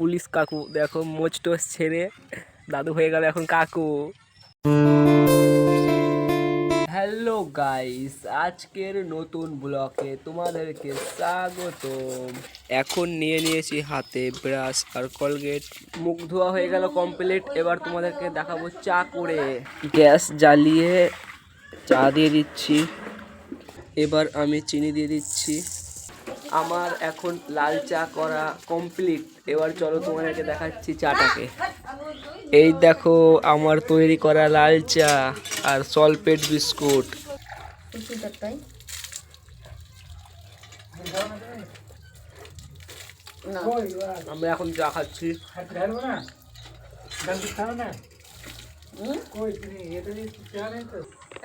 Police কাকু, দেখো মোচ টোচ ছেড়ে দাদু হয়ে গেল এখন কাকু। হ্যালো গাইস আজকের নতুন ব্লকে তোমাদেরকে স্বাগত এখন নিয়ে নিয়েছি হাতে ব্রাশ আর কলগেট। মুখ ধোয়া হয়ে গেল কমপ্লিট এবার তোমাদেরকে দেখাবো চা করে গ্যাস জ্বালিয়ে চা দিয়ে দিচ্ছি। এবার আমি চিনি দিয়ে দিচ্ছি। আমার এখন লাল চা করা কমপ্লিট এবার চলো তোমাদেরকে দেখাচ্ছি চাটাকে। এই দেখো আমার তৈরি করা লাল চা আর সলপেট বিস্কুট। না। আমরা এখন চা খাচ্ছি।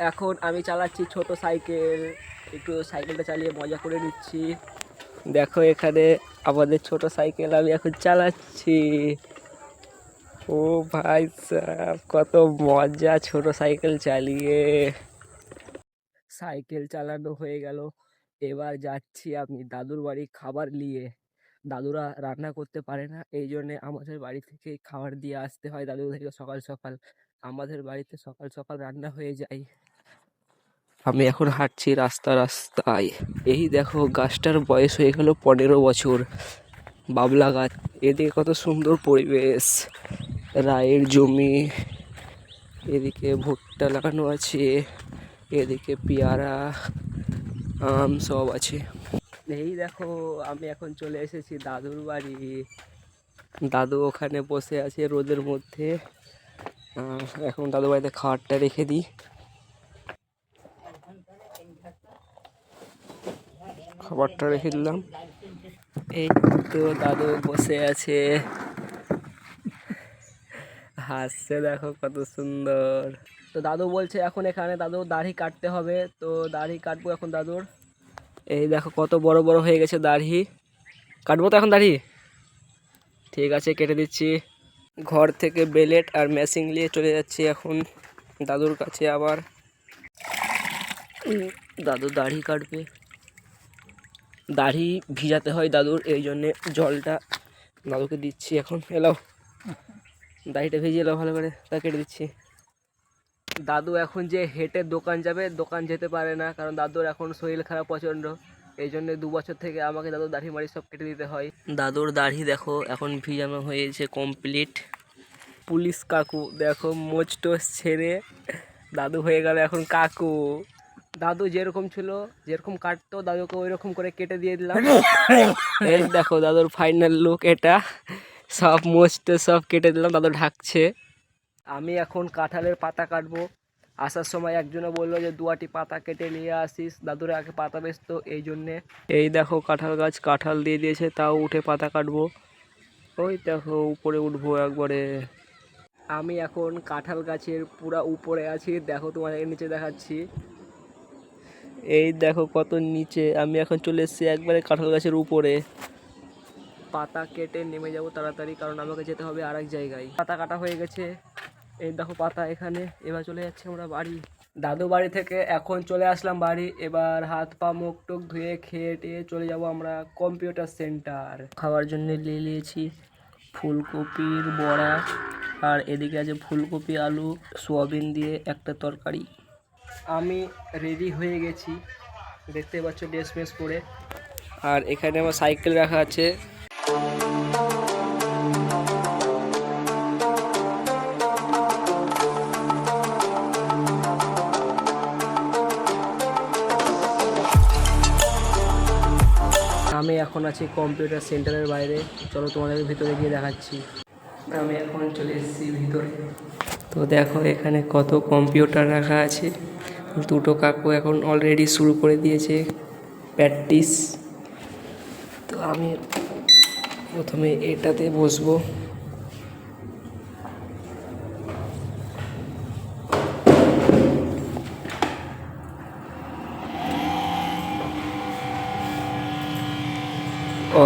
এখন আমি চালাচ্ছি ছোট সাইকেল। একটু সাইকেলটা চালিয়ে মজা করে নিচ্ছি। দেখো এখানে আমাদের ছোট সাইকেল আমি এখন চালাচ্ছি। ও ভাই সাহেব কত মজা ছোট সাইকেল চালিয়ে। সাইকেল চালানো হয়ে গেল। এবার যাচ্ছি আমি দাদুর বাড়ি খাবার নিয়ে। দাদুরা রান্না করতে পারে না, এই জন্যে আমাদের বাড়ি থেকে খাবার দিয়ে আসতে হয় দাদু থেকে সকাল সকাল। আমাদের বাড়িতে সকাল সকাল রান্না হয়ে যায়। আমি এখন হাঁটছি রাস্তা রাস্তায়। এই দেখো, গাছটার বয়স হয়ে গেল পনেরো বছর। বাবলা গাছ, এদিকে কত সুন্দর পরিবেশ। রায়ের জমি, এদিকে ভুট্টা লাগানো আছে, এদিকে পেয়ারা, আম সব আছে। এই দেখো, আমি এখন চলে এসেছি দাদুর বাড়ি। দাদু ওখানে বসে আছে রোদের মধ্যে। এখন দাদু বাড়িতে খাবারটা রেখে দিই। খাবারটা রেখে দিলাম। এই তো দাদু বসে আছে। হাসছে দেখো কত সুন্দর। তো দাদু বলছে এখন এখানে দাদু দাড়ি কাটতে হবে। তো দাড়ি কাটবো এখন দাদুর। এই দেখো কত বড় বড় হয়ে গেছে দাড়ি। কাটবো তো এখন দাড়ি? ঠিক আছে, কেটে দিচ্ছি। ঘর থেকে বেলেট আর মেশিন নিয়ে চলে যাচ্ছি এখন দাদুর কাছে আবার। দাদু দাড়ি কাটবে। দাড়ি ভিজাতে হয় দাদুর, এই জন্যে জলটা দাদুকে দিচ্ছি এখন। এলাও দাড়িটা ভিজিয়ে এলাও ভালো করে, তা কেটে দিচ্ছি। দাদু এখন যে হেঁটে দোকান যাবে, দোকান যেতে পারে না, কারণ দাদুর এখন শরীর খারাপ প্রচণ্ড। এই জন্য দু বছর থেকে আমাকে দাদুর দাড়ি মাড়ি সব কেটে দিতে হয়। দাদুর দাড়ি দেখো, এখন ভিজানো হয়েছে কমপ্লিট পুলিশ কাকু, দেখো, মোচ টোচ ছেড়ে দাদু হয়ে গেল এখন কাকু। দাদু যেরকম ছিল যেরকম কাটতো দাদুকে ওই রকম করে কেটে দিয়ে দিলাম। এই দেখো দাদুর ফাইনাল লুক এটা। সব মোচটা সব কেটে দিলাম দাদু ঢাকছে। আমি এখন কাঁঠালের পাতা কাটবো। আসার সময় একজনে বলল যে দুয়াটি পাতা কেটে নিয়ে আসিস। দাদুর আগে পাতা বেচতো এই জন্যে। এই দেখো কাঁঠাল গাছ কাঁঠাল দিয়ে দিয়েছে তাও উঠে পাতা কাটবো। ওই দেখো উপরে উঠবো একবারে। আমি এখন কাঁঠাল গাছের পুরা উপরে আছি। দেখো তোমাদের নিচে দেখাচ্ছি। এই দেখো কত নিচে। আমি এখন চলে এসেছি একবারে কাঁঠাল গাছের উপরে। পাতা কেটে নেমে যাব তাড়াতাড়ি, কারণ আমাকে যেতে হবে আর এক জায়গায়। পাতা কাটা হয়ে গেছে। এই দেখো পাতা এখানে। এবার চলে যাচ্ছি আমরা বাড়ি। দাদু বাড়ি থেকে এখন চলে আসলাম বাড়ি। এবার হাত পা, মুখ টুক ধুয়ে খেয়ে টেয়ে চলে যাব আমরা কম্পিউটার সেন্টার। খাওয়ার জন্য নিয়ে নিয়েছি ফুলকপির বড়া। আর এদিকে আছে ফুলকপি, আলু, সোয়াবিন দিয়ে একটা তরকারি। আমি রেডি হয়ে গেছি। দেখতে পাচ্ছ ড্রেস ফ্রেস পরে। আর এখানে আমার সাইকেল রাখা আছে। আমি এখন আছি কম্পিউটার সেন্টারের বাইরে। চলো তোমাদের ভিতরে গিয়ে দেখাচ্ছি। আমি এখন চলে এসেছি ভিতরে। তো দেখো এখানে কত কম্পিউটার রাখা আছে। দুটো কাকু এখন অলরেডি শুরু করে দিয়েছে প্র্যাকটিস তো আমি প্রথমে এটাতে বসবো।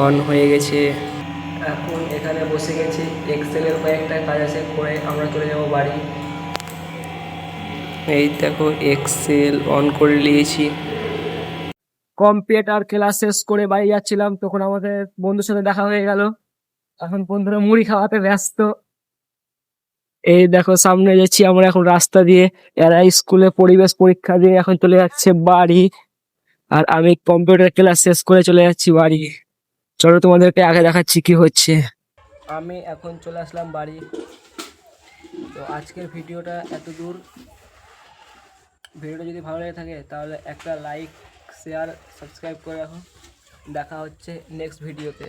অন হয়ে গেছে। এখন এখানে বসে গেছি। এক্সেলের কয়েকটা কাজ আছে করে আমরা চলে যাব বাড়ি। এই দেখো এক্সেল অন করে নিয়েছি। কম্পিউটার ক্লাস শেষ করে বাড়ি যাচ্ছিলাম তখন আমাদের বন্ধুর সাথে দেখা হয়ে গেল। এখন বন্ধুরা মুড়ি খাওয়াতে ব্যস্ত। এই দেখো সামনে যাচ্ছি আমরা এখন রাস্তা দিয়ে। এরা স্কুলে পরিবেশ পরীক্ষা দিয়ে এখন চলে যাচ্ছে বাড়ি। আর আমি কম্পিউটার ক্লাস শেষ করে চলে যাচ্ছি বাড়ি। চলো তোমাদেরকে আগে দেখাচ্ছি কি হচ্ছে। আমি এখন চলে আসলাম বাড়ি। তো আজকের ভিডিওটা এত দূর। ভিডিওটা যদি ভালো লেগে থাকে, তাহলে একটা লাইক শেয়ার সাবস্ক্রাইব করে রাখো দেখা হচ্ছে নেক্সট ভিডিওতে